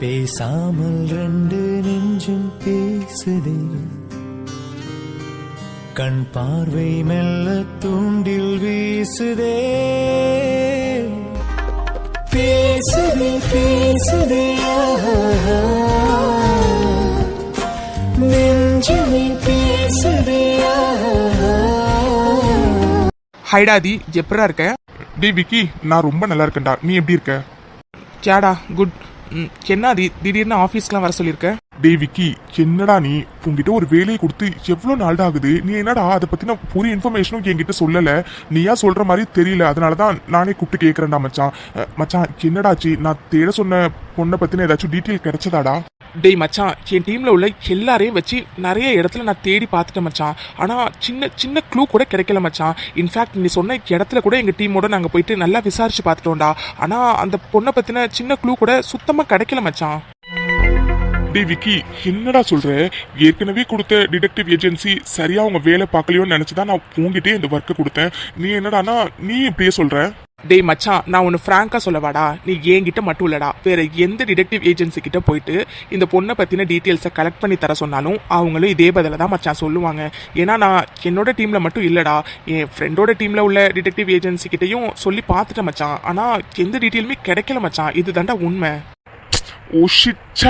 பேசாமல் ரெண்டு நெஞ்சும் பேசுதே. கண் பார்வை மெல்ல தூண்டில் வீசுதே. பேசுதே பேசுதே. நெஞ்சுமே பேசுதே ஆஹா. ஹைடாதி எப்பரா இருக்க? டேய் விக்கி நான் ரொம்ப நல்லா இருக்கேன்டா. நீ எப்படி இருக்க? கேடா குட். ம், திடீர்னு ஆஃபீஸ்க்குலாம் வர சொல்லியிருக்க? டேய் விக்கி என்னடா நீ? உங்ககிட்ட ஒரு வேலையை கொடுத்து எவ்வளோ நாள் ஆகுது நீ என்னடா அதை பத்தின ஒரு இன்ஃபர்மேஷனும் என்கிட்ட சொல்லல? நீயா சொல்ற மாதிரி தெரியல. அதனால தான் நானே கூப்பிட்டு கேட்கறேன்டா மச்சான். மச்சான் என்னடாச்சு நான் தேட சொன்ன பொண்ணை பத்தின ஏதாச்சும் டீட்டெயில் கிடைச்சதாடா? டேய் மச்சான் என் டீமில் உள்ள எல்லாரையும் வச்சு நிறைய இடத்துல நான் தேடி பார்த்துட்டேன் மச்சான். ஆனால் சின்ன சின்ன க்ளூ கூட கிடைக்கல மச்சான். இன்ஃபேக்ட் நீ சொன்ன இடத்துல கூட எங்கள் டீமோட நாங்கள் போயிட்டு நல்லா விசாரிச்சு பார்த்துட்டோம்டா. ஆனால் அந்த பொண்ணை பற்றின சின்ன க்ளூ கூட சுத்தமாக கிடைக்கல மச்சான். டேய் விக்கி என்னடா சொல்ற? ஏற்கனவே கொடுத்த டிடெக்டிவ் ஏஜென்சி சரியா அவங்க வேலை பார்க்கலையோன்னு நினைச்சுதான் நான் உங்ககிட்டயே இந்த ஒர்க்கை கொடுத்தேன். நீ என்னடானா நீ இப்படியே சொல்ற? டேய் மச்சான் நான் ஒன்று ஃப்ராங்காக சொல்லவாடா. நீ என்கிட்ட மட்டும் இல்லடா. வேற எந்த டிடெக்டிவ் ஏஜென்சி கிட்ட போயிட்டு இந்த பொண்ணை பற்றின டீட்டெயில்ஸை கலெக்ட் பண்ணி தர சொன்னாலும் அவங்களும் இதே பதில தான் மச்சான் சொல்லுவாங்க. ஏன்னா நான் என்னோட டீமில் மட்டும் இல்லடா. என் ஃப்ரெண்டோட டீமில் உள்ள டிடெக்டிவ் ஏஜென்சி கிட்டையும் சொல்லி பார்த்துட்டேன் மச்சான். ஆனால் எந்த டீட்டெயிலுமே கிடைக்கல மச்சான். இதுதான்டா உண்மை. Oh shit.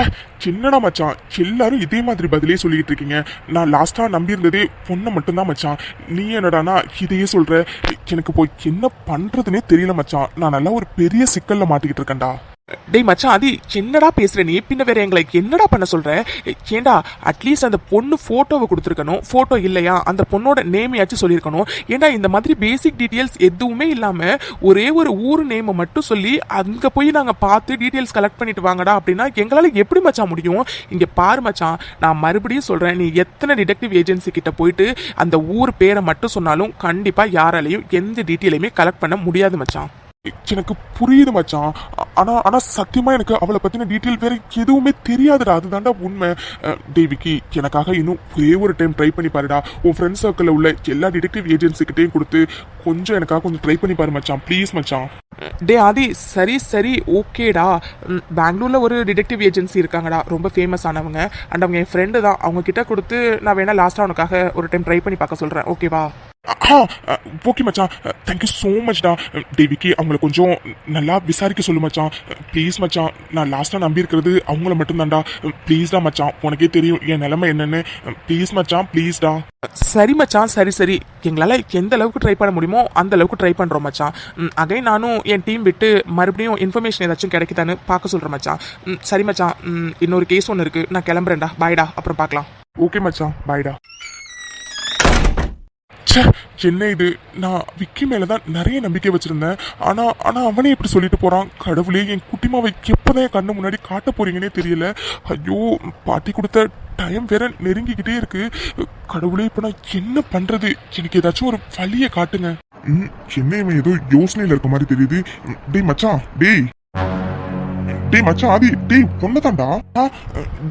என்னடா மச்சான்? எல்லாரும் இதே மாதிரி பதிலே சொல்லிக்கிட்டு இருக்கீங்க. நான் லாஸ்டா நம்பியிருந்ததே பொண்ணை மட்டும்தான் மச்சான். நீ என்னடானா இதையே சொல்கிற எனக்கு போய் என்ன பண்ணுறதுனே தெரியல மச்சான். நான் நல்லா ஒரு பெரிய சிக்கலில் மாட்டிக்கிட்டு இருக்கேன்டா. டேய் மச்சான் அது என்னடா பேசுற நீ? பின்ன வேற எங்களை என்னடா பண்ண சொல்ற? ஏண்டா அட்லீஸ்ட் அந்த பொண்ணு போட்டோவை கொடுத்துருக்கணும். போட்டோ இல்லையா? அந்த பொண்ணோட நேமையாச்சும் சொல்லியிருக்கணும். ஏண்டா இந்த மாதிரி பேசிக் டீட்டெயில்ஸ் எதுவுமே இல்லாம ஒரே ஒரு ஊர் நேமை மட்டும் சொல்லி அங்க போய் நாங்க பார்த்து டீட்டெயில்ஸ் கலெக்ட் பண்ணிட்டு வாங்கடா அப்படின்னா எங்களால எப்படி மச்சான் முடியும்? இங்க பாரு மச்சான் நான் மறுபடியும் சொல்றேன். நீ எத்தனை டிடெக்டிவ் ஏஜென்சி கிட்ட போயிட்டு அந்த ஊர் பேரை மட்டும் சொன்னாலும் கண்டிப்பா யாராலையும் எந்த டீட்டெயிலையுமே கலெக்ட் பண்ண முடியாது மச்சான். எனக்கு புரியுது மச்சான். ஆனா ஆனா சத்தியமா எனக்கு அவளை பத்தின டீட்டெயில் வேற எதுவுமே தெரியாதுடா. அதுதான்டா உண்மை. தேவிக்கு எனக்காக இன்னும் ஒரே ஒரு டைம் ட்ரை பண்ணி பாருடா. உன் ஃப்ரெண்ட் சர்க்கிளில் உள்ள எல்லா டிடெக்டிவ் ஏஜென்சிக்கிட்டையும் கொடுத்து கொஞ்சம் எனக்காக கொஞ்சம் ட்ரை பண்ணி பாரு மச்சான். ப்ளீஸ் மச்சான். டே ஆதி சரி சரி ஓகேடா. பெங்களூரில் பெங்களூர்ல ஒரு டிடெக்டிவ் ஏஜென்சி இருக்காங்கடா. ரொம்ப ஃபேமஸ் ஆனவங்க. அண்ட் அவங்க என் ஃப்ரெண்டு தான். அவங்க கிட்ட கொடுத்து நான் வேணா லாஸ்ட்டாக உனக்காக ஒரு டைம் ட்ரை பண்ணி பார்க்க சொல்கிறேன் ஓகேவா ஓகே மச்சான். தேங்க்யூ ஸோ மச்டா தேவிக்கு அவங்கள கொஞ்சம் நல்லா விசாரிக்க சொல்லு மச்சான். ப்ளீஸ் மச்சான் நான் லாஸ்ட்டாக நம்பி இருக்கிறது அவங்கள மட்டும்தான்டா. ப்ளீஸ்டா மச்சான் உனக்கே தெரியும் என் நிலைமை என்னன்னு. ப்ளீஸ் மச்சான் ப்ளீஸ்டா சரி மச்சான் சரி சரி. எங்களால் எந்த அளவுக்கு ட்ரை பண்ண முடியுமோ அந்த அளவுக்கு ட்ரை பண்ணுறோம் மச்சான். அகைன் நானும் என் டீம் விட்டு மறுபடியும் இன்ஃபர்மேஷன் ஏதாச்சும் கிடைக்குதான்னு பார்க்க சொல்கிறேன் மச்சான். சரி மச்சான். இன்னொரு கேஸ் ஒன்று இருக்குது நான் கிளம்புறேன்டா. பாய்டா அப்புறம் பார்க்கலாம். ஓகே மச்சான். பாய்டா ச்சே என்ன இது? நான் விக்கி மேலே தான் நிறைய நம்பிக்கை வச்சுருந்தேன். ஆனால் ஆனால் அவனே இப்படி சொல்லிட்டு போகிறான் கடவுளே என் குட்டிமாவை எப்போதான் என் கண்ணு முன்னாடி காட்ட போறீங்கன்னே தெரியல. ஐயோ பாட்டி கொடுத்த டைம் வேற நெருங்கிக்கிட்டே இருக்கு. கடவுளே இப்போ நான் என்ன பண்ணுறது எனக்கு ஏதாச்சும் ஒரு வழியை காட்டுங்க. ம், என்ன இவன் ஏதோ யோசனையில் இருக்க மாதிரி தெரியுது. டேய் மச்சான் டேய். டேய் மச்சான் ஆதி டேய் பொண்ணதான்டா. ஆ,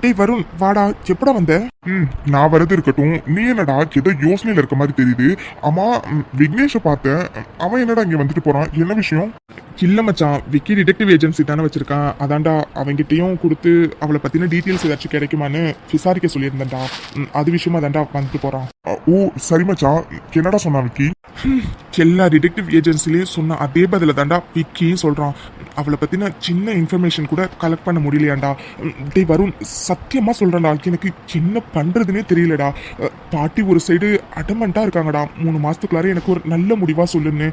டேய் வருண் வாடா எப்படா வந்த? ம் நான் வரது இருக்கட்டும். நீ என்னடா ஏதோ யோசனையில இருக்க மாதிரி தெரியுது. ஆமா ம், விக்னேஷை பார்த்தேன். அவன் என்னடா இங்க வந்துட்டு போறான்? என்ன விஷயம்? இல்ல மச்சான் விக்கி டிடெக்டிவ் ஏஜென்சி தானே வச்சிருக்கான். அதான்டா அவங்கிட்டயும் கொடுத்து அவளை பத்தின டீட்டெயில்ஸ் ஏதாச்சும் கிடைக்குமான்னு விசாரிக்க சொல்லியிருந்தேன்டா. அது விஷயமா தான்டா வந்துட்டு போறான். அ, ஓ சரி மச்சான். என்னடா சொன்னா விக்கி? எல்லா டிடெக்டிவ் ஏஜென்சிலையும் சொன்ன அதே பதில தான்டா விக்கியும் சொல்றான். அவளை பற்றின சின்ன இன்ஃபர்மேஷன் கூட கலெக்ட் பண்ண முடியலையாண்டா. டே டேய் வருண் சத்தியமாக சொல்கிறேன்டா எனக்கு என்ன பண்ணுறதுனே தெரியலடா. பாட்டி ஒரு சைடு அடமெண்ட்டாக இருக்காங்கடா. மூணு மாதத்துக்குள்ளார எனக்கு ஒரு நல்ல முடிவாக சொல்லுன்னு.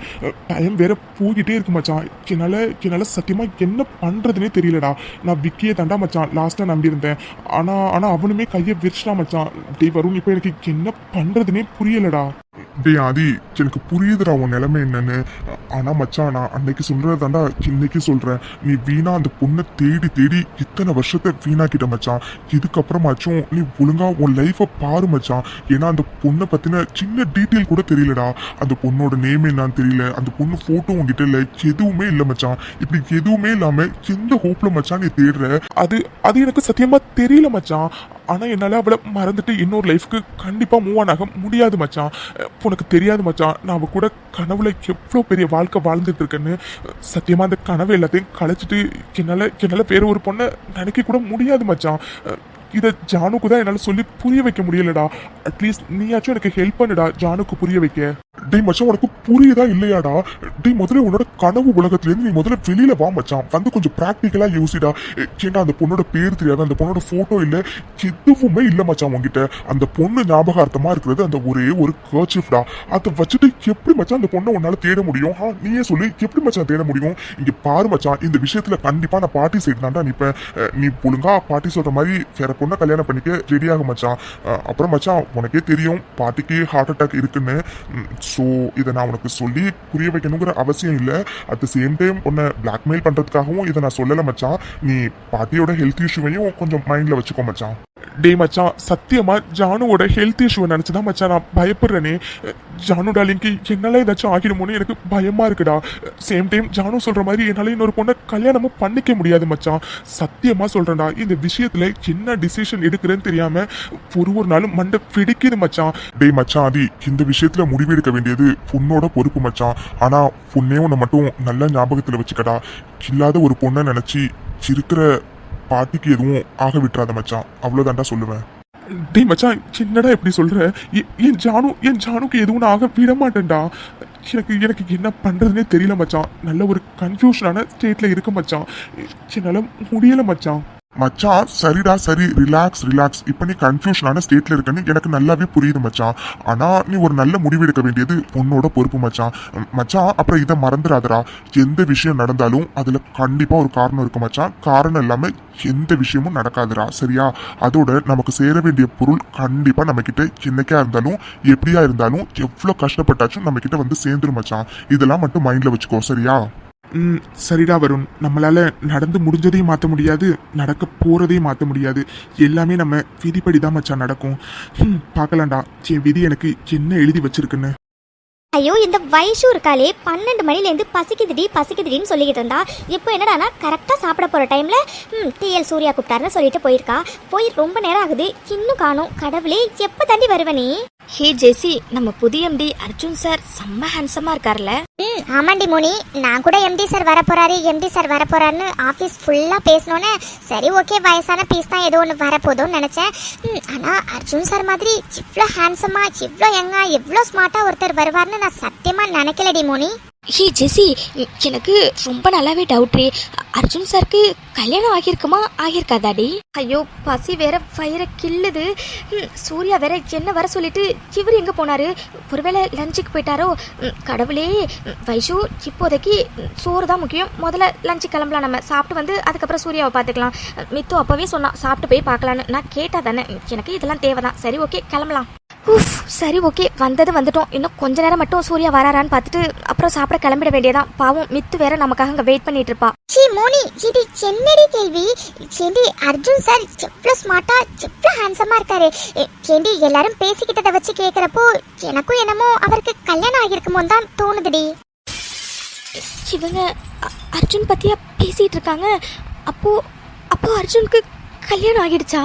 டைம் வேற போய்கிட்டே இருக்கு மச்சான். என்னால் என்னால் சத்தியமாக என்ன பண்ணுறதுனே தெரியலடா. நான் விக்கியே தாண்டா மச்சான். லாஸ்ட்டாக நம்பியிருந்தேன். ஆனால் ஆனால் அவனுமே கையை விரிச்சிட்டான் மச்சான். டேய் வருண் இப்போ எனக்கு என்ன பண்ணுறதுனே புரியலடா. டே ஆதி எனக்கு புரியுதுடா உன் நிலைமை என்னன்னு. ஆனால் மச்சான் நான் அன்னைக்கு சொல்கிறதாண்டா இன்னைக்கு சொல்றேன் நீ வீணா அந்த பொண்ணை தேடி தேடி இத்தனை வருஷத்தை வீணாக்கிட்ட மச்சான். இதுக்கப்புறமாச்சும் நீ ஒழுங்கா உன் லைஃபை பாரு மச்சான். ஏன்னா அந்த பொண்ணை பற்றின சின்ன டீட்டெயில் கூட தெரியலடா. அந்த பொண்ணோட நேம் என்னான்னு தெரியல. அந்த பொண்ணு ஃபோட்டோ உங்ககிட்ட இல்லை எதுவுமே இல்லை மச்சான். இப்படி எதுவுமே இல்லாமல் எந்த ஹோப்பில் மச்சான் நீ தேடுற? அது அது எனக்கு சத்தியமாக தெரியல மச்சான். ஆனால் என்னால் அவளை மறந்துட்டு இன்னொரு லைஃப்க்கு கண்டிப்பாக மூவ் ஆன் ஆக முடியாது மச்சான். உனக்கு தெரியாது மச்சான். நான் அவள் கூட கனவுல எவ்வளோ பெரிய வாழ்க்கை வாழ்ந்துட்டு இருக்கேன்னு. சத்தியமாக அந்த கனவு எல்லாத்தையும் கலைச்சிட்டு என்னால என்னால வேற ஒரு பொண்ணை நினைக்க கூட முடியாது மச்சான். இதை ஜானுக்கு தான் என்னால் சொல்லி புரிய வைக்க முடியலடா. அட்லீஸ்ட் நீயாச்சும் எனக்கு ஹெல்ப் பண்ணுடா ஜானுக்கு புரிய வைக்க. டேய் மச்சான் உனக்கு புரியுதா இல்லையாடா? டேய் முதல்ல உன்னோட கனவு உலகத்துல இருந்து நீ முதல்ல வெளியில வா மச்சான். வந்து கொஞ்சம் ப்ராக்டிக்கலாக யோசிடா. ஏன்னா அந்த பொண்ணோட பேர் தெரியாது? அந்த பொண்ணோட ஃபோட்டோ இல்லை எதுவுமே இல்லை மச்சான் உன்கிட்ட. அந்த பொண்ணு ஞாபகார்த்தமா இருக்கிறது அந்த ஒரே ஒரு கர்ச்சிஃப்டா அதை வச்சுட்டு எப்படி மச்சான் அந்த பொண்ணை உன்னால தேட முடியும்? ஆ, நீயே சொல்லி எப்படி மச்சான் தேட முடியும்? இங்க பாரு மச்சான் இந்த விஷயத்துல கண்டிப்பா நான் பாட்டி சைடு தான்டா நிற்பேன் நீ ஒழுங்கா பாட்டி சொல்ற மாதிரி வேற பொண்ணை கல்யாணம் பண்ணிக்க ரெடி மச்சான். அப்புறம் மச்சான் உனக்கே தெரியும் பாட்டிக்கு ஹார்ட் அட்டாக் இருக்குன்னு. ஸோ இதை நான் உனக்கு சொல்லி புரிய வைக்கணுங்கிற அவசியம் இல்லை. அட் த சேம் டைம் உன்னை பிளாக்மெயில் பண்ணுறதுக்காகவும் இதை நான் சொல்லலை மச்சான். நீ பாட்டியோட ஹெல்த் இஷ்யூவையும் கொஞ்சம் மைண்டில் வச்சுக்கோ மச்சான். டேய் மச்சான் சத்தியமா ஜானுவோட ஹெல்த் இஷ்யூவை நினச்சி தான் மச்சான் நான் பயப்படுறேனே. ஜானு டாலிங்க்கு என்னால ஏதாச்சும் ஆகிடுமோன்னு எனக்கு பயமா இருக்குடா. சேம் டைம் ஜானு சொல்ற மாதிரி என்னால இன்னொரு பொண்ணை கல்யாணமும் பண்ணிக்க முடியாது மச்சான். சத்தியமா சொல்றேன்டா இந்த விஷயத்துல என்ன டிசிஷன் எடுக்கிறேன்னு தெரியாம ஒரு ஒரு நாளும் மண்டை பிடிக்குது மச்சான். டேய் மச்சான் ஆதி இந்த விஷயத்துல முடிவெடுக்க வேண்டியது பொண்ணோட பொறுப்பு மச்சான். ஆனா பொண்ணே உன்னை மட்டும் நல்ல ஞாபகத்துல வச்சுக்கடா. இல்லாத ஒரு பொண்ணை நினைச்சு இருக்கிற பாட்டிக்கு எதுவும் ஆக விட்டுறாத மச்சான். அவ்வளோதாண்டா சொல்லுவேன். டேய் மச்சான் சின்னடா எப்படி சொல்கிற எ- என் ஜானு என் ஜானுக்கு எதுவும் ஆக விட மாட்டேன்டா. எனக்கு எனக்கு என்ன பண்ணுறதுனே தெரியல மச்சான். நல்ல ஒரு கன்ஃபியூஷனான ஸ்டேட்டில் இருக்கு மச்சான். என்னால் முடியலை மச்சான். மச்சான் சரிடா சரி ரிலாக்ஸ் ரிலாக்ஸ் இப்போ நீ கன்ஃபியூஷனான ஸ்டேட்ல இருக்கன்னு எனக்கு நல்லாவே புரியுது மச்சான் ஆனால் நீ ஒரு நல்ல முடிவு எடுக்க வேண்டியது உன்னோட பொறுப்பு மச்சான் மச்சான் அப்புறம் இதை மறந்துடாதரா எந்த விஷயம் நடந்தாலும் அதில் கண்டிப்பாக ஒரு காரணம் இருக்கு மச்சான் காரணம் இல்லாமல் எந்த விஷயமும் நடக்காதுடா சரியா? அதோட நமக்கு சேர வேண்டிய பொருள் கண்டிப்பாக நம்மக்கிட்ட என்னைக்கா இருந்தாலும் எப்படியா இருந்தாலும் எவ்வளோ கஷ்டப்பட்டாச்சும் நம்ம வந்து சேர்ந்துரும் மச்சான் இதெல்லாம் மட்டும் மைண்டில் வச்சுக்கோ சரியா? ம் சரிடா வருண். நம்மளால் நடந்து முடிஞ்சதையும் மாற்ற முடியாது நடக்க போகிறதையும் மாற்ற முடியாது. எல்லாமே நம்ம விதிப்படி தான் மச்சான் நடக்கும். ம் பார்க்கலாம்டா. என் விதி எனக்கு என்ன எழுதி வச்சிருக்குன்னு. ஐயோ இந்த வயசு இருக்காளே. பன்னெண்டு மணிலேருந்து பசிக்குதுடி பசிக்குதுடின்னு சொல்லிக்கிட்டு இருந்தா. இப்போ என்னடானா கரெக்டாக சாப்பிட போகிற டைமில் ம் டிஎல் சூர்யா கூப்பிட்டாருன்னு சொல்லிட்டு போயிருக்கா. போய் ரொம்ப நேரம் ஆகுது. இன்னும் காணும். கடவுளே எப்போ தாண்டி வருவ நீ? ஹே ஜெசி நம்ம புதிய எம்டி அர்ஜுன் சார் செம்ம ஹேண்ட்ஸமா இருக்கார்ல ம் ஆமாண்டி மோனி. நான் கூட எம்டி சார் வரப்போறாரு எம்டி சார் வரப்போறாருன்னு ஆஃபீஸ் ஃபுல்லாக பேசினோன்னே சரி ஓகே வயசான பீஸ் தான் ஏதோ ஒன்று வரப்போதும்னு நினச்சேன். ம் ஆனால் அர்ஜுன் சார் மாதிரி இவ்வளோ ஹேண்ட்ஸமாக இவ்வளோ யங்கா எவ்வளோ ஸ்மார்ட்டாக ஒருத்தர் வருவார்னு நான் சத்தியமாக நினைக்கலடி மோனி. ஹே ஜெசி ம், எனக்கு ரொம்ப நல்லாவே டவுட்ரி அர்ஜுன் சாருக்கு கல்யாணம் ஆகியிருக்குமா? ஆகியிருக்காதாடி? ஐயோ பசி வேற வயிற கில்லுது ம், சூர்யா வேற என்ன வர சொல்லிட்டு இவர் எங்க போனாரு? ஒருவேளை லஞ்சுக்கு போயிட்டாரோ? கடவுளே. வைஷு இப்போதைக்கு சோறு தான் முக்கியம். முதல்ல லஞ்சு கிளம்பலாம் நம்ம. சாப்பிட்டு வந்து அதுக்கப்புறம் சூர்யாவை பார்த்துக்கலாம். மித்து அப்பவே சொன்னான் சாப்பிட்டு போய் பார்க்கலான்னு. நான் கேட்டா தானே. எனக்கு இதெல்லாம் தேவைதான். சரி ஓகே கிளம்பலாம். உஃப் சரி ஓகே. வந்தது வந்துட்டோம். இன்னும் கொஞ்ச நேரம் மட்டும் சூர்யா வராரான்னு பார்த்துட்டு அப்புறம் சாப்பிட கிளம்பிட வேண்டியதான் பாவம் மித்து வேற நமக்காக அங்கே வெயிட் பண்ணிட்டு இருப்பா. சி மோனி இது என்னடி கேள்வி? ஏண்டி அர்ஜுன் சார் எவ்வளோ ஸ்மார்ட்டா எவ்வளோ ஹேண்ட்ஸமாக இருக்காரு. ஏண்டி எல்லாரும் பேசிக்கிட்டதை வச்சு கேட்குறப்போ எனக்கும் என்னமோ அவருக்கு கல்யாணம் ஆகியிருக்குமோன்னு தான் தோணுதுடி. இவங்க அர்ஜுன் பத்தியா பேசிட்டு இருக்காங்க? அப்போ அப்போ அர்ஜுனுக்கு கல்யாணம் ஆகிடுச்சா?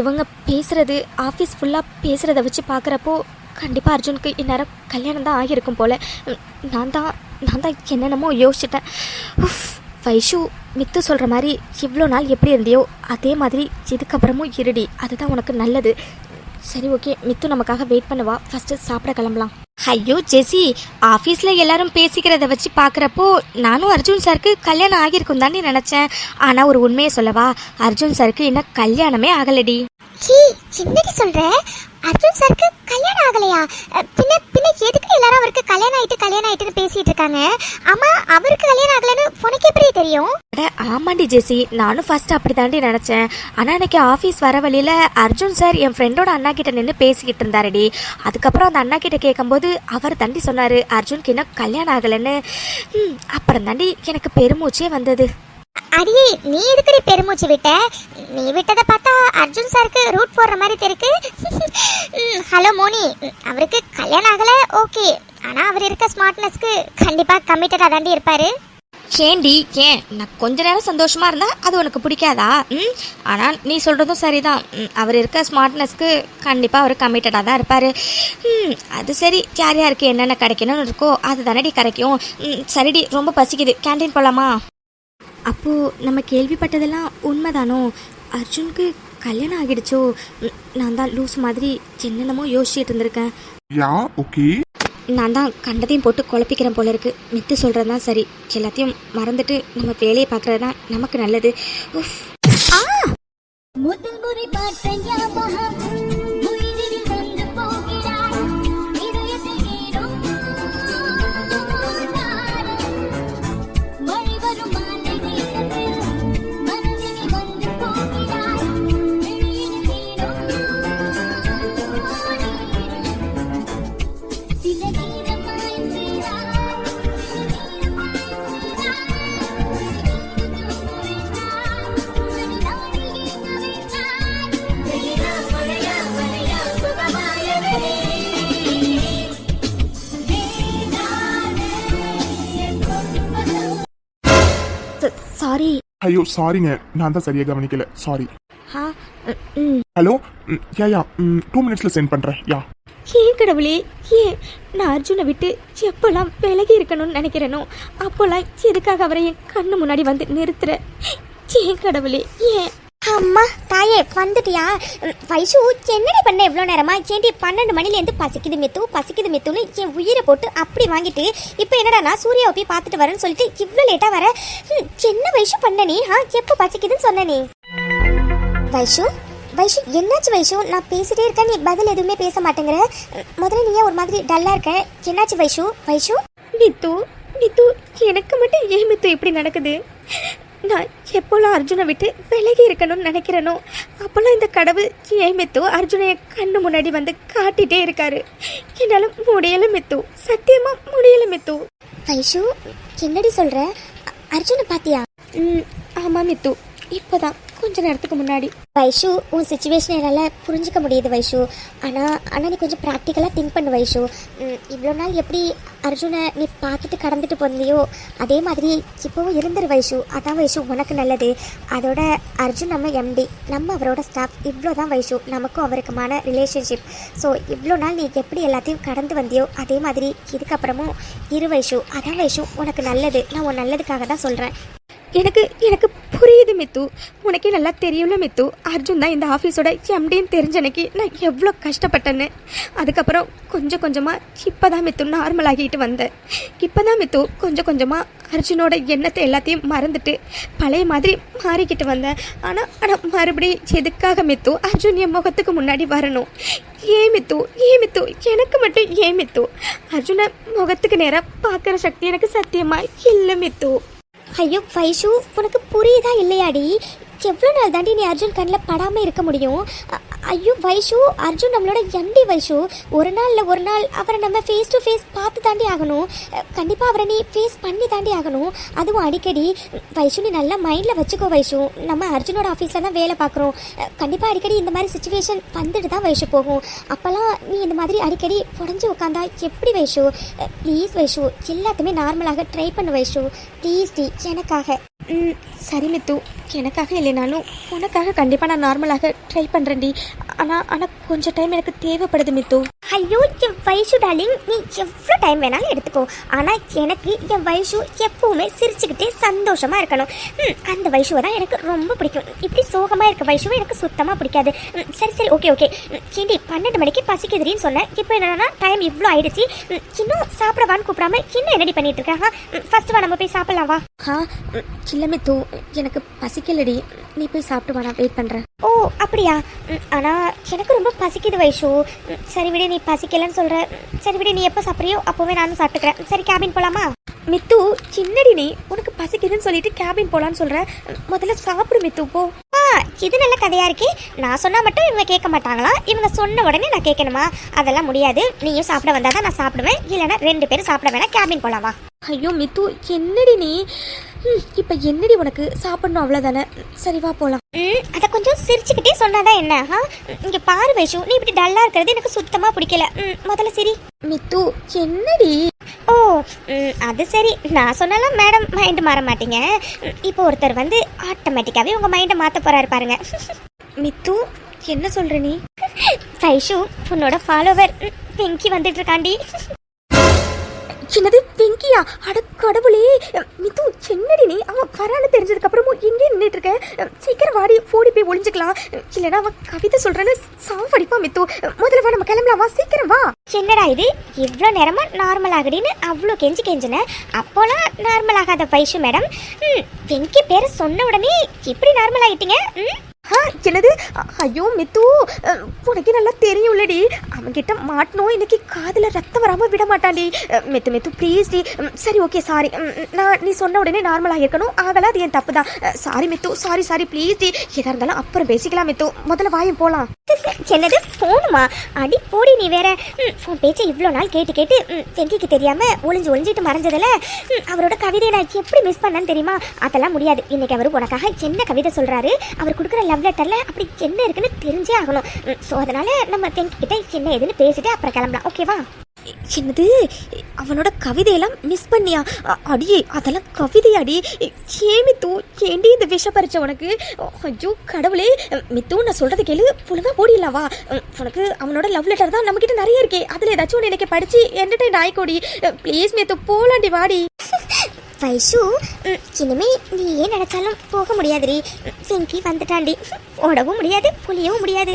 இவங்க பேசுறது ஆஃபீஸ் ஃபுல்லாக பேசுறத வச்சு பார்க்குறப்போ கண்டிப்பாக அர்ஜுனுக்கு இந்நேரம் கல்யாணம் தான் ஆகியிருக்கும் போல. நான் தான் நான் தான் என்னென்னமோ யோசிச்சிட்டேன். உஃப் வைஷு மித்து சொல்கிற மாதிரி இவ்வளோ நாள் எப்படி இருந்தியோ அதே மாதிரி இதுக்கப்புறமும் இருடி அதுதான் உனக்கு நல்லது. சரி ஓகே மித்து நமக்காக வெயிட் பண்ணுவா ஃபர்ஸ்ட் சாப்பிட கிளம்பலாம். ஐயோ ஜெசி. ஆஃபீஸில் எல்லாரும் பேசிக்கிறத வச்சு பார்க்குறப்போ நானும் அர்ஜுன் சாருக்கு கல்யாணம் ஆகியிருக்கும் தாண்டி நினச்சேன். ஆனால் ஒரு உண்மையை சொல்லவா? அர்ஜுன் சாருக்கு இன்னும் கல்யாணமே ஆகலடி. என்னடி சொல்ற? அர்ஜுன் சாருக்கு கல்யாணம் ஆகலையா? பின்ன பின்ன எதுக்கு எல்லாரும் அவருக்கு கல்யாணம் ஆயிட்டு கல்யாணம் ஆயிட்டுன்னு பேசிட்டு இருக்காங்க? ஆமா அவருக்கு கல்யாணம் உனக்கு எப்படி தெரியும்? அட ஆமாண்டி ஜெசி. நானும் ஃபர்ஸ்ட் அப்படி தாண்டி நினச்சேன். ஆனால் அன்னைக்கு ஆஃபீஸ் வர வழியில் அர்ஜுன் சார் என் ஃப்ரெண்டோட அண்ணா கிட்ட நின்று பேசிக்கிட்டு இருந்தாருடி. அதுக்கப்புறம் அந்த அண்ணா கிட்ட கேட்கும்போது அவர் தாண்டி சொன்னார் அர்ஜுனுக்கு இன்னும் கல்யாணம் ஆகலைன்னு. அப்புறம் தாண்டி எனக்கு பெருமூச்சே வந்தது. அடியே நீ எதுக்குடி பெருமூச்சு விட்ட? நீ விட்டதை பார்த்தா அர்ஜுன் சாருக்கு ரூட் போடுற மாதிரி ம், ஹலோ மோனி. அவருக்கு கல்யாணம் ஆகல ஓகே ஆனா அவர் இருக்க ஸ்மார்ட்னஸ்க்கு கண்டிப்பா கமிட்டடா தாண்டி இருப்பாரு. ஏண்டி ஏன் நான் கொஞ்ச நேரம் சந்தோஷமா இருந்தா அது உனக்கு பிடிக்காதா? ம்? ஆனால் நீ சொல்றதும் சரிதான். அவர் இருக்க ஸ்மார்ட்னஸ்க்கு கண்டிப்பா அவர் கமிட்டடாக தான் இருப்பாரு. ம் அது சரி. யார் யாருக்கு என்னென்ன கிடைக்கணும்னு இருக்கோ அது தானடி கிடைக்கும். ம் சரிடி ரொம்ப பசிக்குது. கேண்டீன் போலாமா? அப்போ நம்ம கேள்விப்பட்டதெல்லாம் உண்மைதானோ? அர்ஜுனுக்கு கல்யாணம் ஆகிடுச்சோ? நான் தான் லூஸ் மாதிரி என்னென்னமோ யோசிச்சுட்டு இருந்திருக்கேன். Yeah okay. நான் தான் கண்டதையும் போட்டு குழப்பிக்கிறேன் போல இருக்கு. மித்து சொல்கிறது தான் சரி. எல்லாத்தையும் மறந்துட்டு நம்ம வேலையை பார்க்குறது தான் நமக்கு நல்லது. உஃப். முதல் முறை பார்த்த ஞாபகம். சாரி ஐயோ சாரிங்க நான் தான் சரியா கவனிக்கல. Sorry hello yeah yeah. Two மினிட்ஸ்ல சென்ட் பண்றேன். யா. ஏன் கடவுளே? ஏன் நான் அர்ஜுனை விட்டு எப்போல்லாம் விலகி இருக்கணும்னு நினைக்கிறேனோ அப்போல்லாம் எதுக்காக அவரை என் கண்ணு முன்னாடி வந்து நிறுத்துற? ஏன் கடவுளே? ஏன்? அம்மா தாயே வந்துட்டியா? வைஷு என்னடி பண்ண எவ்வளோ நேரமா? ஏன்டி பன்னெண்டு மணிலேருந்து பசிக்குது மெத்து பசிக்குது மெத்துன்னு என் உயிரை போட்டு அப்படி வாங்கிட்டு இப்போ என்னடா நான் சூர்யாவை போய் பார்த்துட்டு வரேன்னு சொல்லிட்டு இவ்வளோ லேட்டாக வர? என்ன வைஷு பண்ண நீ? ஆ எப்போ பசிக்குதுன்னு சொன்ன நீ? வைஷு வைஷு என்னாச்சு வைஷு? நான் பேசிட்டே இருக்கேன் நீ பதில் எதுவுமே பேச மாட்டேங்கிற. முதல்ல நீ ஏன் ஒரு மாதிரி டல்லாக இருக்க. என்னாச்சு வைஷு? வைஷு? மித்து மித்து எனக்கு மட்டும் ஏன் மித்து இப்படி நடக்குது? நான் எப்போல்லாம் அர்ஜுனை விட்டு விலகி இருக்கணும்னு நினைக்கிறேனோ அப்போல்லாம் இந்த கடவுள் ஏன் மித்து அர்ஜுனை என் கண்ணு முன்னாடி வந்து காட்டிட்டே இருக்காரு? என்னால் முடியல மித்து. சத்தியமா முடியல மித்து. வைஷு என்னடி சொல்கிற அர்ஜுனை பாத்தியா? ம் ஆமாம் மித்து. இப்போதான். கொஞ்ச நேரத்துக்கு முன்னாடி. வைஷு உன் சுச்சுவேஷன் என்னால் புரிஞ்சுக்க முடியுது வைஷு. ஆனால் ஆனால் நீ கொஞ்சம் ப்ராக்டிக்கலாக திங்க் பண்ணு வைஷு. இவ்வளோ நாள் எப்படி அர்ஜுனை நீ பார்த்துட்டு கடந்துட்டு போந்தியோ அதே மாதிரி இப்போவும் இருந்துரு வைஷு. அதான் வைஷு உனக்கு நல்லது. அதோட அர்ஜுன் நம்ம எம்டி நம்ம அவரோட ஸ்டாஃப் இவ்வளோ தான் வைஷு. நமக்கும் அவருக்குமான ரிலேஷன்ஷிப் ஸோ இவ்வளோ நாள் நீ எப்படி எல்லாத்தையும் கடந்து வந்தியோ அதே மாதிரி இதுக்கப்புறமும் இரு வைஷு. அதான் வைஷு உனக்கு நல்லது. நான் உன் நல்லதுக்காக தான் சொல்கிறேன் எனக்கு எனக்கு புரியுது மித்து. உனக்கே நல்லா தெரியும்ல மித்து. அர்ஜுன் தான் இந்த ஆஃபீஸோட எம்டின்னு தெரிஞ்ச அன்னைக்கு நான் எவ்வளோ கஷ்டப்பட்டேன்னு. அதுக்கப்புறம் கொஞ்சம் கொஞ்சமாக இப்போ தான் மித்து நார்மல் ஆகிட்டு வந்தேன். இப்போ தான் மித்து கொஞ்சம் கொஞ்சமாக அர்ஜுனோட எண்ணத்தை எல்லாத்தையும் மறந்துட்டு பழைய மாதிரி மாறிக்கிட்டு வந்தேன். ஆனால் ஆனால் மறுபடியும் எதுக்காக மித்து அர்ஜுன் என் முகத்துக்கு முன்னாடி வரணும்? ஏன் மித்து ஏன் மித்து எனக்கு மட்டும் ஏன் மித்து. அர்ஜுனை முகத்துக்கு நேராக பார்க்குற சக்தி எனக்கு சத்தியமாக இல்லை மித்து. ஐயோ வைஷு உனக்கு புரியுதா இல்லையாடி? எவ்வளோ நாள் தாண்டி நீ அர்ஜுன் கண்ணில் படாமல் இருக்க முடியும்? ஐயோ வைஷு அர்ஜுன் நம்மளோட எம்டி வைஷு. ஒரு நாள் இல்லை ஒரு நாள் அவரை நம்ம ஃபேஸ் டு ஃபேஸ் பார்த்து தாண்டி ஆகணும். கண்டிப்பாக அவரை நீ ஃபேஸ் பண்ணி தாண்டி ஆகணும். அதுவும் அடிக்கடி. வைஷு நீ நல்லா மைண்டில் வச்சுக்கோ வைஷு. நம்ம அர்ஜுனோட ஆஃபீஸில் தான் வேலை பார்க்குறோம். கண்டிப்பாக அடிக்கடி இந்த மாதிரி சுச்சுவேஷன் வந்துட்டு தான் வைஷு போகும். அப்போல்லாம் நீ இந்த மாதிரி அடிக்கடி உடஞ்சி உட்காந்தா எப்படி வைஷு? ப்ளீஸ் வைஷு எல்லாத்தையுமே நார்மலாக ட்ரை பண்ணு வைஷு. ப்ளீஸ் டி எனக்காக. சரி மித்து. எனக்காக இல்லைனாலும் உனக்காக கண்டிப்பாக நான் நார்மலாக ட்ரை பண்ணுறேன்டி ஆனால் ஆனால் கொஞ்சம் டைம் எனக்கு தேவைப்படுது மித்து. ஐயோ என் வயசு டார்லிங் நீ எவ்வளோ டைம் வேணாலும் எடுத்துக்கோ. ஆனால் எனக்கு என் வயசு எப்பவுமே சிரிச்சுக்கிட்டே சந்தோஷமா இருக்கணும். ம், அந்த வயசுவை தான் எனக்கு ரொம்ப பிடிக்கும். இப்படி சோகமாக இருக்க வயசுவை எனக்கு சுத்தமாக பிடிக்காது. சரி சரி ஓகே ஓகே ஏண்டி பன்னெண்டு மணிக்கு பசிக்குதுன்னு சொன்னேன் இப்போ என்னன்னா டைம் இவ்வளோ ஆயிடுச்சு. இன்னும் சாப்பிடவான்னு கூப்பிடாம இன்னும் என்னடி பண்ணிட்டு இருக்காங்க? ஃபர்ஸ்ட் வா நம்ம போய் சாப்பிடலாம் வா. ஆ தூ எனக்கு பசிக்கலடி. நீ போய் சாப்பிட்டு வா நான் வெயிட் பண்ணுறேன் ஓ அப்படியா? ம், எனக்கு ரொம்ப பசிக்குது வைஷு. சரி விடு நீ பசிக்கலன்னு சொல்கிற சரி விடு நீ எப்போ சாப்பிட்றியோ அப்போவே நானும் சாப்பிட்டுக்கிறேன். சரி கேபின் போகலாமா மித்து சின்னடி நீ உனக்கு பசிக்குதுன்னு சொல்லிட்டு கேபின் போகலான்னு சொல்கிற முதல்ல சாப்பிடு மித்து போ. ஆ இது நல்ல கதையா இருக்கே. நான் சொன்னா மட்டும் இவங்க கேட்க மாட்டாங்களா? இவங்க சொன்ன உடனே நான் கேட்கணுமா? அதெல்லாம் முடியாது. நீயும் சாப்பிட வந்தாதான் நான் சாப்பிடுவேன். இல்லைன்னா ரெண்டு பேரும் சாப்பிட வேணா கேபின் போலாமா ஐயோ மித்து என்னடி நீ இப்போ என்னடி உனக்கு? சாப்பிடணும் அவ்வளோதானே சரி வா போகலாம் ம் அதை கொஞ்சம் சிரிச்சுக்கிட்டே சொன்னாதான் என்ன? ஆ இங்க பாரு வைஷு. நீ இப்படி டல்லா இருக்கிறது எனக்கு சுத்தமா பிடிக்கல. ம் முதல்ல சரி. மித்து என்னடி? ஓ அது சரி. நான் சொன்னாலும் மேடம் மைண்ட் மாற மாட்டீங்க. இப்போ ஒருத்தர் வந்து ஆட்டோமேட்டிக்காகவே உங்கள் மைண்டை மாற்ற போகிறாரு பாருங்க. மித்து என்ன சொல்கிற நீ? ஃபைஷு உன்னோட ஃபாலோவர் பிங்கி வந்துட்டு இருக்காண்டி. என்னது வெங்கியா? அட கடவுளே. மித்து என்னடி நீ? அவன் வரான்னு தெரிஞ்சதுக்கு அப்புறமும் எங்கே நின்றுட்டு இருக்க. சீக்கிரம் வாடி ஓடி போய் ஒளிஞ்சுக்கலாம். இல்லைன்னா அவன் கவிதை சொல்றேன்னு சாவடிப்பா மித்து முதல்ல வா நம்ம கிளம்பலாம். வா சீக்கிரம் வா. என்னடா இது? இவ்வளோ நேரமா நார்மல் ஆகுடின்னு அவ்வளோ கெஞ்சி கெஞ்சினேன் அப்போலாம் நார்மல் ஆகாத பைஷு மேடம் வெங்கி பேரை சொன்ன உடனே எப்படி நார்மல் ஆகிட்டீங்க ம்? என்னது? ஐயோ மித்து உனக்கு நல்லா தெரியும்லடி. அவன்கிட்ட மாட்டணும் இன்னைக்கு காதுல ரத்தம் வராமல் விட மாட்டான்டி. மெத்து மித்து மித்து ப்ளீஸ் டி. சரி ஓகே சாரி நான் நீ சொன்ன உடனே நார்மலாக இருக்கணும். ஆகலாம் அது என் தப்பு தான். Sorry Mithu sorry sorry please D. எதாக இருந்தாலும் அப்புறம் பேசிக்கலாம் மித்து. முதல்ல வாயும் போகலாம் என்னது? ஃபோனுமா அடி போடி நீ வேற. ம் ஃபோன் பேச்சை இவ்வளோ நாள் கேட்டு கேட்டு வெங்கிக்கு தெரியாம ஒளிஞ்சு ஒளிஞ்சிட்டு மறைஞ்சதுல அவரோட கவிதையை நான் எப்படி மிஸ் பண்ணேன்னு தெரியுமா? அதெல்லாம் முடியாது. இன்னைக்கு அவர் உனக்காக என்ன கவிதை சொல்றாரு? அவர் கொடுக்குற லவ் லெட்டர்ல அப்படி என்ன இருக்குன்னு தெரிஞ்சே ஆகணும். ஸோ அதனால நம்ம வெங்கிக்கிட்ட என்ன ஏதுன்னு பேசிட்டு அப்புறம் கிளம்பலாம். ஓகேவா என்னது? அவனோட கவிதையெல்லாம் மிஸ் பண்ணியா? அடியே அதெல்லாம் கவிதையாடி. ஏன் மித்து ஏண்டி இந்த விஷம் பறிச்ச உனக்கு? ஐயோ கடவுளே. மித்து நான் சொல்கிறது கேளு. ஒழுங்கா ஓடிடலாவா உனக்கு அவனோட லவ் லெட்டர் தான் நம்மக்கிட்ட நிறைய இருக்கே. அதில் ஏதாச்சும் ஒன்று எனக்கு படித்து என்டர்டைன் ஆயிக்கோடி. ப்ளீஸ் மித்து போலாண்டி வாடி. வைஷு இனிமே நீ ஏன் நினைச்சாலும் போக முடியாதுடி. வெங்கி வந்துட்டாண்டி. ஓடவும் முடியாது புளியவும் முடியாது.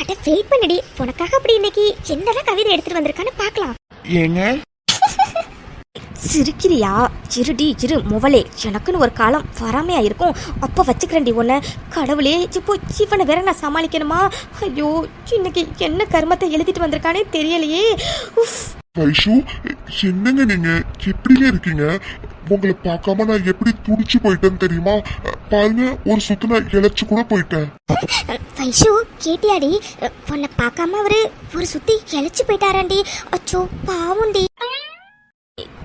அட வெயிட் பண்ணுடி. உனக்காக அப்படி இன்னைக்கு என்னெல்லாம் கவிதை எடுத்துட்டு வந்திருக்கான்னு பார்க்கலாம். ஏங்க? சிரிக்கிறியா? சிறுடி சிறு முவலே. எனக்குன்னு ஒரு காலம் வராமையா இருக்கும். அப்போ வச்சுக்கிறேன்டி உன்னை. கடவுளே இப்போ இவனை வேற நான் சமாளிக்கணுமா? ஐயோ இன்னைக்கு என்ன கர்மத்தை எழுதிட்டு வந்திருக்கானே தெரியலையே. உஃப். வைஷு என்னங்க நீங்க? எப்படிங்க இருக்கீங்க? உங்களை பார்க்காம நான் எப்படி துடிச்சு போயிட்டேன்னு தெரியுமா? பாருங்க ஒரு சுத்து நான் இழைச்சு கூட போயிட்டேன். வைஷு கேட்டியாடி? உன்னை பார்க்காம அவரு ஒரு சுத்தி இழைச்சு போயிட்டாராண்டி. அச்சோ பாவுண்டி.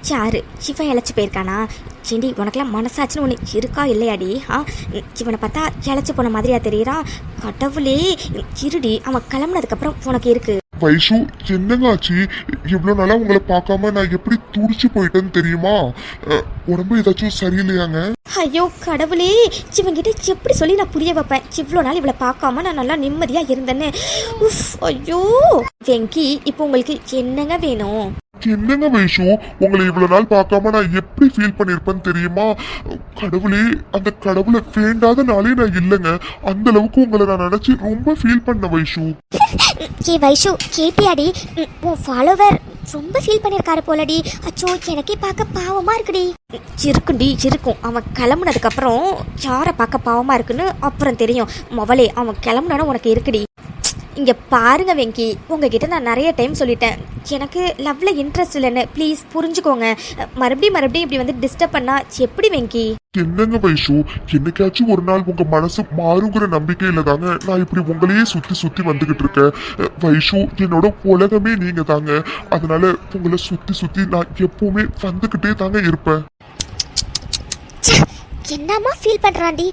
யாரு? இவன் இழைச்சி போயிருக்கானா? செண்டி உனக்கெல்லாம் மனசாச்சுன்னு ஒன்று இருக்கா இல்லையாடி? ஆ? இவனை பார்த்தா இழைச்சி போன மாதிரியா தெரியறான் கடவுளே இருடி அவன் கிளம்புனதுக்கப்புறம் உனக்கு இருக்கு. வைஷு என்னங்க ஆச்சு நாளாக உங்களை பார்க்காம நான் எப்படி துடிச்சு போயிட்டேன்னு தெரியுமா? உடம்பு ஏதாச்சும் சரியில்லையாங்க? ஐயோ கடவுளே. இவங்கிட்ட எப்படி சொல்லி நான் புரிய வைப்பேன்? இவ்வளோ நாள் இவளை பார்க்காம நான் நல்லா நிம்மதியாக இருந்தேன்னு உஃப் ஐயோ. வெங்கி இப்போ உங்களுக்கு என்னங்க வேணும்? என்னங்க வைஷு? உங்களை இவ்வளவு நாள் பார்க்காம நான் எப்படி ஃபீல் பண்ணிருப்பேன்னு தெரியுமா? கடவுளே அந்த கடவுளை வேண்டாத நாளே நான் இல்லைங்க. அந்த அளவுக்கு உங்களை நான் நினைச்சு ரொம்ப ஃபீல் பண்ண வைஷு. ஏ வைஷு கேட்டியாடி? உன் ஃபாலோவர் ரொம்ப ஃபீல் பண்ணியிருக்காரு போலடி. அச்சோ எனக்கே பார்க்க பாவமா இருக்குடி. இருக்குண்டி இருக்கும் அவன் கிளம்புனதுக்கப்புறம் யாரை பார்க்க பாவமாக இருக்குன்னு அப்புறம் தெரியும். மொவலே அவன் கிளம்புனானே உனக்கு இருக்குடி. இங்கே பாருங்க வெங்கி உங்ககிட்ட நான் நிறைய டைம் சொல்லிட்டேன். எனக்கு லவ்வில் இன்ட்ரெஸ்ட் இல்லைன்னு. ப்ளீஸ் புரிஞ்சுக்கோங்க. மறுபடியும் மறுபடியும் இப்படி வந்து டிஸ்டர்ப் பண்ணா எப்படி வெங்கி? என்னங்க வைஷு? என்னைக்காச்சும் ஒரு நாள் உங்க மனசு மாறுங்கிற நம்பிக்கையில தாங்க நான் இப்படி உங்களையே சுத்தி சுத்தி வந்துகிட்டு இருக்கேன். வைஷு என்னோட உலகமே நீங்க தாங்க அதனால உங்களை சுத்தி சுத்தி நான் எப்பவுமே வந்துகிட்டே தாங்க இருப்பேன். என்னம்மா ஃபீல் பண்ணுறாண்டி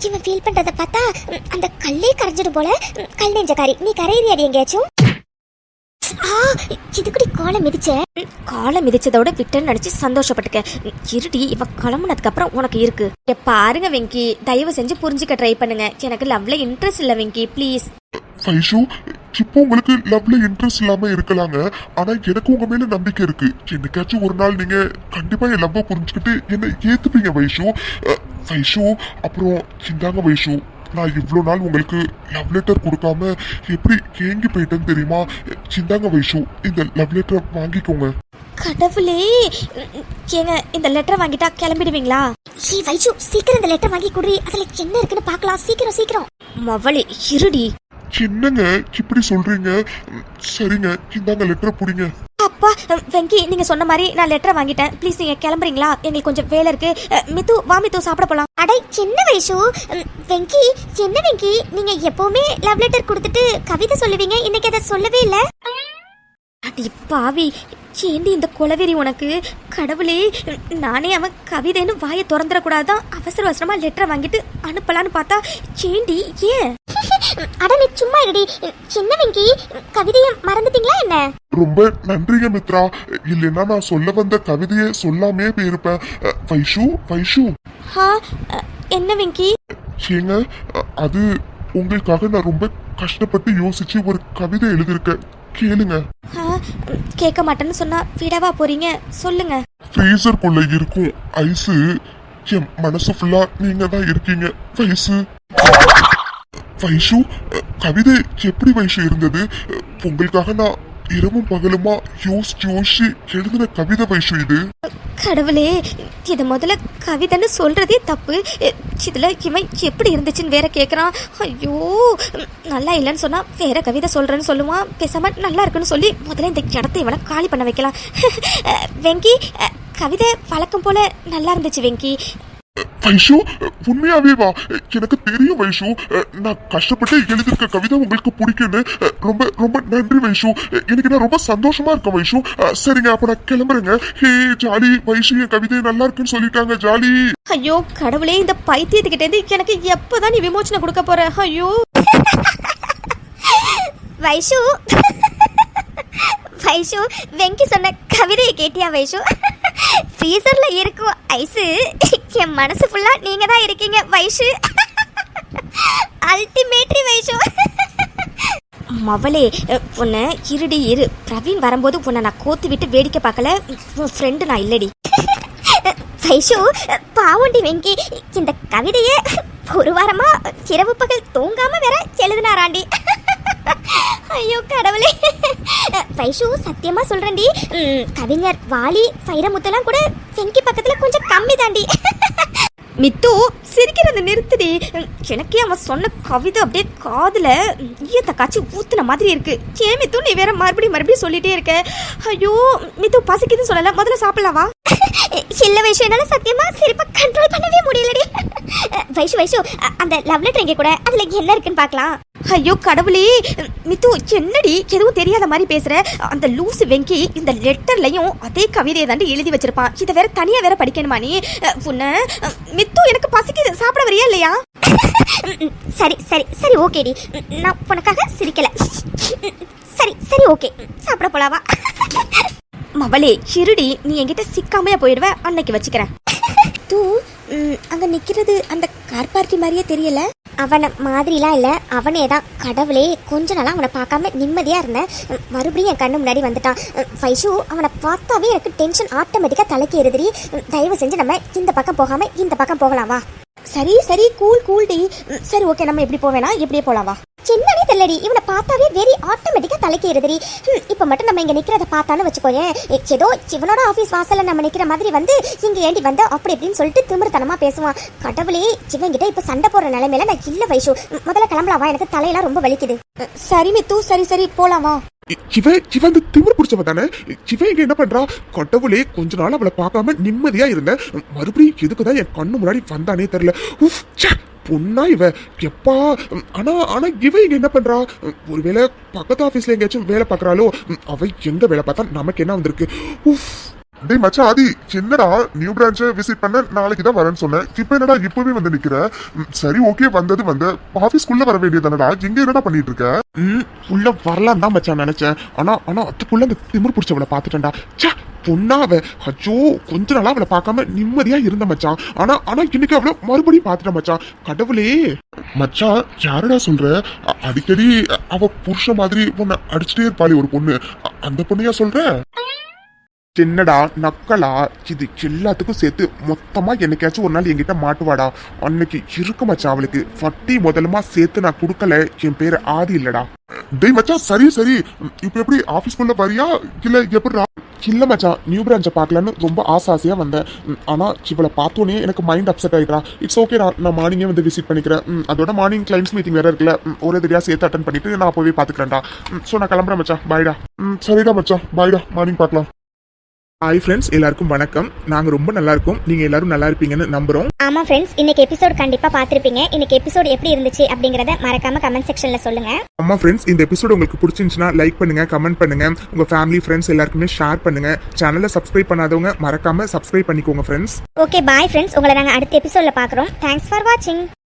இவன் ஃபீல் பண்ணுறதை பார்த்தா அந்த கல்லே கரைஞ்சிடும் போல கல் கல் நெஞ்சக்காரி நீ கரையிறியாடி எங்கேயாச்சும்? இதுக்குடி கோலை மிதிச்ச? காலை மிதிச்சதோட விட்டேன்னு நினச்சி சந்தோஷப்பட்டுக்க. இருடி இவன் கிளம்புனதுக்கப்புறம் உனக்கு இருக்கு. பாருங்க வெங்கி. தயவு செஞ்சு புரிஞ்சுக்க ட்ரை பண்ணுங்க. எனக்கு லவ்ல இன்ட்ரெஸ்ட் இல்லை வெங்கி. ப்ளீஸ் வைஷு இப்போ உங்களுக்கு லவ்ல இன்ட்ரெஸ்ட் இல்லாம இருக்கலாங்க. ஆனா எனக்கு உங்க மேல நம்பிக்கை இருக்கு. என்னைக்காச்சும் ஒரு நாள் நீங்க கண்டிப்பா என் லவ்வை புரிஞ்சுக்கிட்டு என்ன ஏத்துப்பீங்க வைஷு. வைஷு அப்புறம் இந்தாங்க வைஷு. நான் இவ்வளோ நாள் உங்களுக்கு லவ் லெட்டர் கொடுக்காம எப்படி ஏங்கி போயிட்டேன்னு தெரியுமா? சிந்தாங்க வைஷு இந்த லவ் லெட்டர் வாங்கிக்கோங்க. கடவுளே ஏங்க இந்த லெட்டர் வாங்கிட்டா கிளம்பிடுவீங்களா? ஷீ வைஷு சீக்கிரம் இந்த லெட்டர் வாங்கி குடுறி. அதுல என்ன இருக்குன்னு பார்க்கலாம். சீக்கிரம் சீக்கிரம். மவளே இருடி. என்னங்க இப்படி சொல்றீங்க? சரிங்க இந்தாங்க லெட்டரை பிடிங்க. அப்பா வெங்கி நீங்க சொன்ன மாதிரி நான் லெட்டர் வாங்கிட்டேன். ப்ளீஸ் நீங்க கிளம்புறீங்களா? எங்களுக்கு கொஞ்சம் வேலை இருக்கு. மித்து வா மித்து சாப்பிட போலாம். அடை சின்ன வயசு வெங்கி சின்ன வெங்கி நீங்க எப்பவுமே லவ் லெட்டர் கொடுத்துட்டு கவிதை சொல்லுவீங்க. இன்னைக்கு அதை சொல்லவே இல்லை. அடி பாவி ஏண்டி இந்த குலவெறி உனக்கு? கடவுளே நானே அவன் கவிதைன்னு வாயை திறந்துடக்கூடாதான் அவசர அவசரமா லெட்டரை வாங்கிட்டு அனுப்பலான்னு பார்த்தா சேண்டி ஏன்? அட நீ சும்மா இருடி. சின்ன வெங்கி? கவிதையை மறந்துட்டீங்களா என்ன? ரொம்ப நன்றிங்க மித்ரா. இல்லைன்னா நான் சொல்ல வந்த கவிதையை சொல்லாமே போயிருப்பேன். வைஷு வைஷு. ஹா என்ன வெங்கி? ஏங்க அது உங்களுக்காக நான் ரொம்ப கஷ்டப்பட்டு யோசிச்சு ஒரு கவிதை எழுதியிருக்கேன். கேளுங்க. கேட்க மாட்டேன்னு சொன்னா விடவா போறீங்க? சொல்லுங்க. ஃப்ரீசருக்குள்ள இருக்கும். ஐஸு. என் மனசு ஃபுல்லா நீங்க தான் இருக்கீங்க. வைசு வைஷு கவிதை எப்படி வைஷு இருந்தது? உங்களுக்காக நான் இரவும் பகலுமா? யோசிச்சு யோசிச்சு எழுதின கவிதை வைஷு இது. கடவுளே இதை முதல்ல கவிதைன்னு சொல்றதே தப்பு. இதுல இவன் எப்படி இருந்துச்சுன்னு வேற கேட்குறான் ஐயோ நல்லா இல்லைன்னு சொன்னா வேற கவிதை சொல்றேன்னு சொல்லுவான் பேசாம நல்லா இருக்குன்னு சொல்லி முதல்ல இந்த இடத்த இவனை காலி பண்ண வைக்கலாம். வெங்கி கவிதை வழக்கம் போல நல்லா இருந்துச்சு வெங்கி. வைஷு அஹ், உண்மையாவே வா. எனக்கு தெரியும் வைஷு. நான் கஷ்டப்பட்டு எழுதியிருக்க கவிதை உங்களுக்கு பிடிக்குன்னு. ரொம்ப ரொம்ப நன்றி வைஷு. எனக்கு நான் ரொம்ப சந்தோஷமா இருக்கேன் வைஷு. சரிங்க அப்ப நான் கிளம்புறேங்க. ஹே ஜாலி. வைஷு என் கவிதை நல்லா இருக்குன்னு சொல்லிட்டாங்க ஜாலி. ஐயோ கடவுளே இந்த பைத்தியத்துக்கிட்ட இருந்து எனக்கு எப்பதான் நீ விமோச்சனை கொடுக்க போற? ஐயோ. வைஷு. வைஷு வெங்கி சொன்ன கவிதையை கேட்டியா வைஷு? ஃப்ரீசர்ல இருக்கும் ஐஸு. என் மனசு ஃபுல்லா நீங்க தான் இருக்கீங்க வைஷு. அல்டிமேட்ரி வைஷு. மவளே உன்னை இருடி இரு. பிரவீன் வரும்போது உன்னை நான் கோத்து விட்டு வேடிக்கை பார்க்கல. உன் ஃப்ரெண்டு நான் இல்லடி. வைஷு பாவண்டி வெங்கி இந்த கவிதையை ஒரு வாரமா இரவு பகல் தூங்காம வேற எழுதினாராண்டி. ஐயோ கடவுளே. வைஷு சத்தியமா சொல்றேன்டி. கவிஞர் வாலி வைரமுத்தெல்லாம் கூட வெங்கி பக்கத்துல கொஞ்சம் கம்மி மித்து சிரிக்கிறத நிறுத்துடி. எனக்கே அவன் சொன்ன கவிதை அப்படியே காதில் ஈயத்தை காய்ச்சி ஊத்துன மாதிரி இருக்கு. ஏன் மித்து நீ வேற மறுபடியும் மறுபடியும் சொல்லிட்டே இருக்க. ஐயோ மித்து பசிக்குதுன்னு சொல்லல முதல்ல சாப்பிடலாம்? வா இல்ல வைஷு என்னால சத்தியமா சிரிப்பை கண்ட்ரோல் பண்ணவே முடியலடி. வைஷு வைஷு அந்த லவ் லெட்டர் எங்கே கூட அதுல என்ன இருக்குன்னு பார்க்கலாம். ஐயோ கடவுளே. மித்து என்னடி? எதுவும் தெரியாத மாதிரி பேசுற. அந்த லூசு வெங்கி இந்த லெட்டர்லயும் அதே கவிதையை தாண்டி எழுதி வச்சிருப்பான் இதை வேற தனியா வேற படிக்கணுமா நீ? உன்ன மித்து எனக்கு பசிக்குது. சாப்பிட வரியா இல்லையா? சரி சரி சரி ஓகேடி. நான் உனக்காக சிரிக்கல. சரி சரி ஓகே. சாப்பிட போலாவா? மவளே இருடி நீ என்கிட்ட சிக்காமையா போயிடுவ. அன்னைக்கு வச்சுக்கிறேன். தூ அங்க நிக்கிறது அந்த கார் பார்ட்டி மாதிரியே தெரியல. அவனை மாதிரிலாம் இல்லை. அவனே தான். கடவுளே கொஞ்ச நாளாக அவனை பார்க்காம நிம்மதியாக இருந்தேன். மறுபடியும் என் கண்ணு முன்னாடி வந்துட்டான். வைஷு அவனை பார்த்தாவே எனக்கு டென்ஷன் ஆட்டோமேட்டிக்காக தலைக்கு எதிரி தயவு செஞ்சு நம்ம இந்த பக்கம் போகாமல் இந்த பக்கம் போகலாம் வா. சரி சரி கூல் கூல் டி. சரி ஓகே நம்ம எப்படி போவேனா? இப்படியே போலாம் வா. சின்னனே தெரியலடி. இவனை பார்த்தாவே வெரி ஆட்டோமேட்டிக்காக தலைக்கு இப்போ மட்டும் நம்ம இங்கே நிற்கிறத பார்த்தான்னு வச்சுக்கோயேன் ஏதோ இவனோட ஆஃபீஸ் வாசல்ல நம்ம நிற்கிற மாதிரி வந்து இங்கே ஏண்டி வந்து? அப்படி இப்படின்னு சொல்லிட்டு திமிருத்தனமா பேசுவான். கடவுளே இவங்கிட்ட இப்போ சண்டை போடுற நிலைமையில நான் இல்லை வைஷு. முதல்ல கிளம்பலாவா எனக்கு தலையெல்லாம் ரொம்ப வலிக்குது. சரி மித்து சரி சரி போலாமா இவ இவ அந்த திமிர் பிடிச்சவ தானே? இவ இங்க என்ன பண்றா? கடவுளே கொஞ்ச நாள் அவளை பார்க்காம நிம்மதியா இருந்தேன். மறுபடியும் எதுக்குதான் என் கண்ணு முன்னாடி வந்தானே தெரியல. உஃப் பொண்ணா இவ? எப்பா? ஆனா ஆனா இவ இங்க என்ன பண்றா? ஒருவேளை பக்கத்து ஆபீஸ்ல எங்கேயாச்சும் வேலை பார்க்கறாளோ? ம், அவ எங்க வேலை பார்த்தா நமக்கு என்ன வந்திருக்கு? உஃப். டேய் மச்சான் ஆதி என்னடா நியூ பிரான்ச்சை விசிட் பண்ண நாளைக்கு தான் வரேன்னு சொன்னேன் இப்போ என்னடா இப்பவே வந்து நிக்கிற? ம், சரி ஓகே வந்தது வந்து. ஆபீஸ்க்குள்ள வர வேண்டியதானடா எங்க என்னடா பண்ணிட்டு இருக்க? ம் உள்ள வரலாம் தான் மச்சான் நினைச்சேன். ஆனா ஆனா அதுக்குள்ள அந்த திமிர் பிடிச்சவளை பார்த்துட்டேன்டா. ச்சே பொண்ணா அச்சோ கொஞ்ச நாளா அவளை பார்க்காம நிம்மதியா இருந்த மச்சான். ஆனா ஆனா இன்னைக்கு அவளை மறுபடியும் பார்த்துட்டேன் மச்சான். கடவுளே. மச்சான் யாரடா சொல்ற? அடிக்கடி அவ புருஷ மாதிரி உன்னை அடிச்சுட்டே இருப்பாளி ஒரு பொண்ணு. அந்த பொண்ணையா சொல்ற? சின்னடா நக்கலா? இது எல்லாத்துக்கும் சேர்த்து மொத்தமா என்னைக்காச்சும் ஒரு நாள் என்கிட்ட மாட்டுவாடா. அன்னைக்கு இருக்கு மச்சான் அவளுக்கு. வட்டி முதலமா சேர்த்து நான் கொடுக்கல. என் பேரு ஆதி இல்லடா. டேய் மச்சான் சரி சரி. இப்போ இப்ப எப்படி ஆபீஸ்க்குள்ள வரியா? இல்ல எப்படி இல்லை மச்சான் நியூ பிரான்ச்சை பார்க்கலான்னு ரொம்ப ஆசை ஆசையாக வந்தேன் ஆனால் இவளை பார்த்தோன்னே எனக்கு மைண்ட் அப்செட் ஆயிட்டா இட்ஸ் ஓகே நான் மார்னிங்கே வந்து விசிட் பண்ணிக்கிறேன். அதோட மார்னிங் கிளைண்ட்ஸ் மீட்டிங் வேறு இருக்குல்ல. ஒரே தெரியா சேர்த்து அட்டன் பண்ணிட்டு நான் போய் பார்த்துக்கிறேன்டா. ஸோ நான் கிளம்புறேன் மச்சான். பாய்டா ம், சரிடா மச்சான். பாய்டா மார்னிங் பார்க்கலாம். ஹாய் ஃப்ரெண்ட்ஸ் எல்லாருக்கும் வணக்கம். நாங்க ரொம்ப நல்லா இருக்கோம். நீங்க எல்லாரும் நல்லா இருப்பீங்கன்னு நம்புறோம். ஆமாம் ஃப்ரெண்ட்ஸ் இன்னைக்கு எபிசோட் கண்டிப்பாக பார்த்துருப்பீங்க. இன்னைக்கு எபிசோட் எப்படி இருந்துச்சு அப்படிங்கிறத மறக்காம கமெண்ட் செக்ஷனில் சொல்லுங்க. அம்மா ஃப்ரெண்ட்ஸ் இந்த எபிசோட் உங்களுக்கு பிடிச்சிருந்துச்சுன்னா லைக் பண்ணுங்க கமெண்ட் பண்ணுங்க. உங்க ஃபேமிலி ஃப்ரெண்ட்ஸ் எல்லாருக்குமே ஷேர் பண்ணுங்க. சேனலை சப்ஸ்கிரைப் பண்ணாதவங்க மறக்காம சப்ஸ்கிரைப் பண்ணிக்கோங்க ஃப்ரெண்ட்ஸ் ஓகே பாய் ஃப்ரெண்ட்ஸ் உங்களை நாங்கள் அடுத்த எபிசோடில் பார்க்குறோம். தேங்க்ஸ் ஃபார் வாட்சிங்